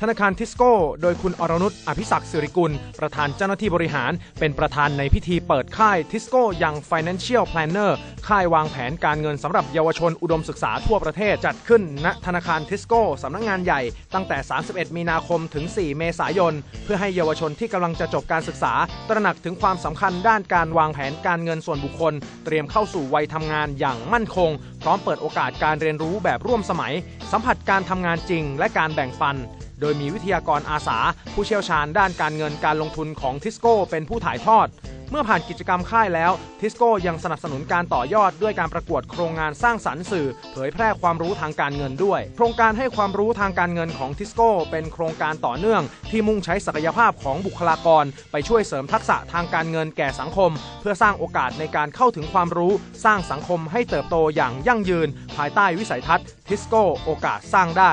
ธนาคารทิสโก้ โดยคุณอรนุชอภิศักดิ์สิริกุล ประธานเจ้าหน้าที่บริหาร เป็นประธานในพิธีเปิดค่ายทิสโก้ยัง Financial Planner ค่ายวางแผนการเงินสำหรับเยาวชนอุดมศึกษาทั่วประเทศจัดขึ้นณธนาคารทิสโก้สำนักงงานใหญ่ ตั้งแต่ 31 มีนาคมถึง 4 เมษายน เพื่อให้เยาวชนที่กำลังจะจบการศึกษา ตระหนักถึงความสำคัญด้านการวางแผนการเงินส่วนบุคคล เตรียมเข้าสู่วัยทำงานอย่างมั่นคง พร้อมเปิดโอกาสการเรียนรู้แบบร่วมสมัย สัมผัสการทำงานจริง และการแบ่งปันโดยมีวิทยากรอาสา ผู้เชี่ยวชาญด้านการเงินการลงทุนของทิสโก้เป็นผู้ถ่ายทอด เมื่อผ่านกิจกรรมค่ายแล้ว ทิสโก้ยังสนับสนุนการต่อยอดด้วยการประกวดโครงงานสร้างสรรค์สื่อ เผยแพร่ความรู้ทางการเงินด้วย โครงการให้ความรู้ทางการเงินของทิสโก้เป็นโครงการต่อเนื่อง ที่มุ่งใช้ศักยภาพของบุคลากร ไปช่วยเสริมทักษะทางการเงินแก่สังคม เพื่อสร้างโอกาสในการเข้าถึงความรู้ สร้างสังคมให้เติบโตอย่างยั่งยืน ภายใต้วิสัยทัศน์ทิสโก้โอกาสสร้างได้